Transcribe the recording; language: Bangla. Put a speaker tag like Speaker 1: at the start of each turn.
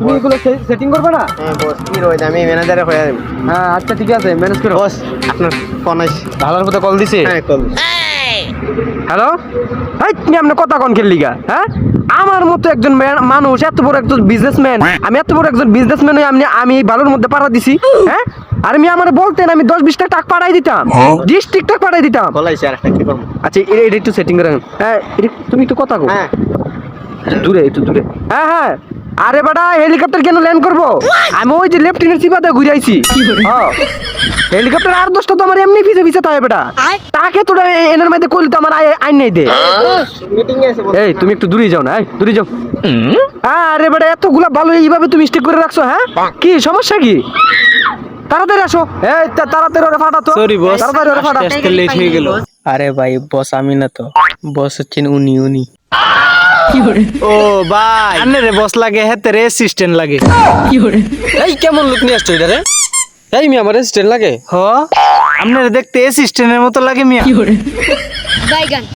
Speaker 1: তুমি এগুলো সেটিং করবে না?
Speaker 2: হ্যাঁ বস কি রয়েছে? আমি ম্যানেজারে হয়ে যাব।
Speaker 1: হ্যাঁ আচ্ছা ঠিক আছে ম্যানেজ করো।
Speaker 2: বস আপনার ফোন আছে
Speaker 1: ভালোর মতো কল দিছে?
Speaker 2: হ্যাঁ কল
Speaker 1: হ্যালো এই তুমি আপনি কথা কোন খেললিগা হ্যাঁ? আমার মতো একজন মানুষ এত বড় একজন বিজনেসম্যান আমি এত বড় একজন বিজনেসম্যান হয়ে আমি আমি এই বালুর মধ্যে পাড়া দিছি হ্যাঁ? আর আমি আমার বলতেন আমি দশ বিশটা টাকা পাঠাই দিতাম ডিস্ট্রিক্ট টাকা পাঠাই দিতাম।
Speaker 2: বলাইছি আর একটা কি করব?
Speaker 1: আচ্ছা এটা একটু সেটিং করে হ্যাঁ তুমি একটু কথা কো
Speaker 2: হ্যাঁ।
Speaker 1: দূরে একটু দূরে। হ্যাঁ হ্যাঁ। আরে বেটা হেলিকপ্টার কেন ল্যান্ড করব? আমি ওই যে লেফটেন্যান্ট সিপাতে ঘুরে আইছি। হেলিকপ্টার আর দশটা তো আমার এমনি পিছে পিছে তাই বেটা। তাকে তোরা এ- এনের মধ্যে করলি তো আমার আইন নেই দে।
Speaker 2: মিটিং আছে বস
Speaker 1: এই তুমি একটু দূরে যাও না এই দূরে যাও। হ্যাঁ আরে বেটা এতগুলা ভালো এইভাবে তুমি স্টিক করে রাখছো হ্যাঁ? কি সমস্যা কি? তাড়াতাড়ি আসো। এই তা- তাড়াতাড়ি ওরে ফাটাতো
Speaker 3: সরি বস
Speaker 1: তাড়াতাড়ি ওরে ফাটা
Speaker 3: লেট হয়ে গেল। আরে ভাই বস আমি না তো। বস হচ্ছেন উনি উনি। ও ভাই। আনে রে বস লাগে হেতে রে অ্যাসিস্ট্যান্ট লাগে।
Speaker 1: এই কেমন লোক নিয়ে আসছো এটা রে এই মিয়া আমার স্টেন লাগে।
Speaker 3: হ। আপনার দেখতে অ্যাসিস্ট্যান্টের মতো লাগে মিয়া।
Speaker 4: বাইগান।